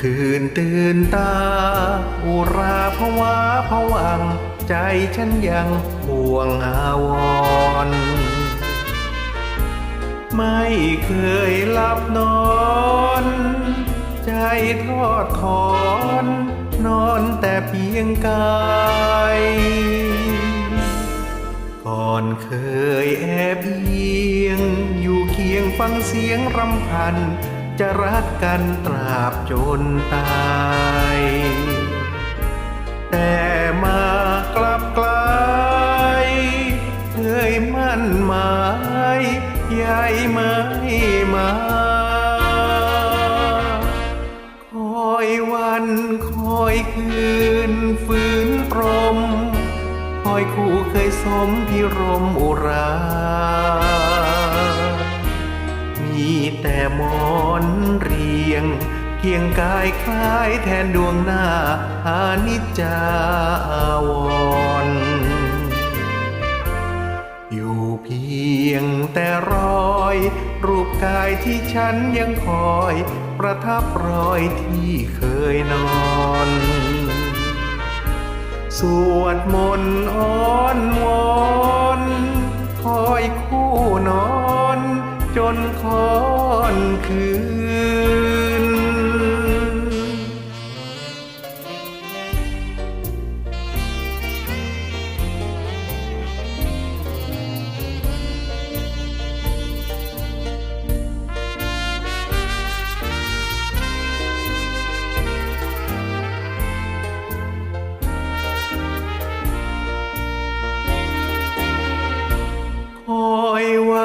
คืนตื่นตา อุราภวาผวัง ใจฉันยังห่วงอาวรณ์ไม่เคยหลับนอน ใจทอดถอน นอนแต่เพียงกายก่อนเคยแอบเอียง อยู่เคียงฟังเสียงรำพัน จะรักกันตราบจนตาย แต่มากลับกลายเคยมั่นหมายใหญ่ไม่มาคอยวันคอยคืนฝืนตรม คอยคู่เคยสมพิรมอุรา มีแต่หมอนเรีย งเคียงกายคล้ายแทนดวงหน้าอานิจจาอาวร อยู่เพียงแต่รอย รูปกายที่ฉันยังคอย ประทับรอยที่เคยนอน สวดมนต์อ้อนวอนคอยคู่นอน จนคอนคืน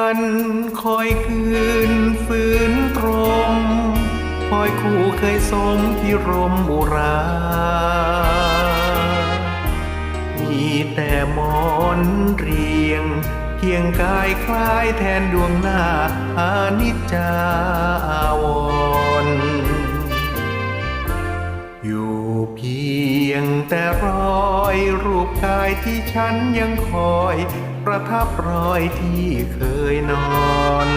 วันคอยคืนฝืนตรมคอยคู่เคยสมที่รมอุรา มีแต่หมอนเรียงเคียงกายคล้ายแทนดวงหน้าอานิจจา รอยรูปกายที่ฉันยังคอย ประทับรอยที่เคยนอน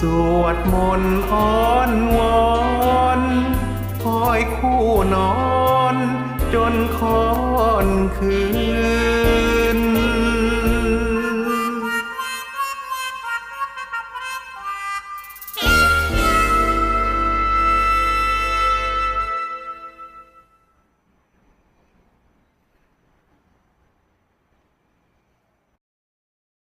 สวดมนต์อ้อนวอนคอยคู่นอน จนคอนคืน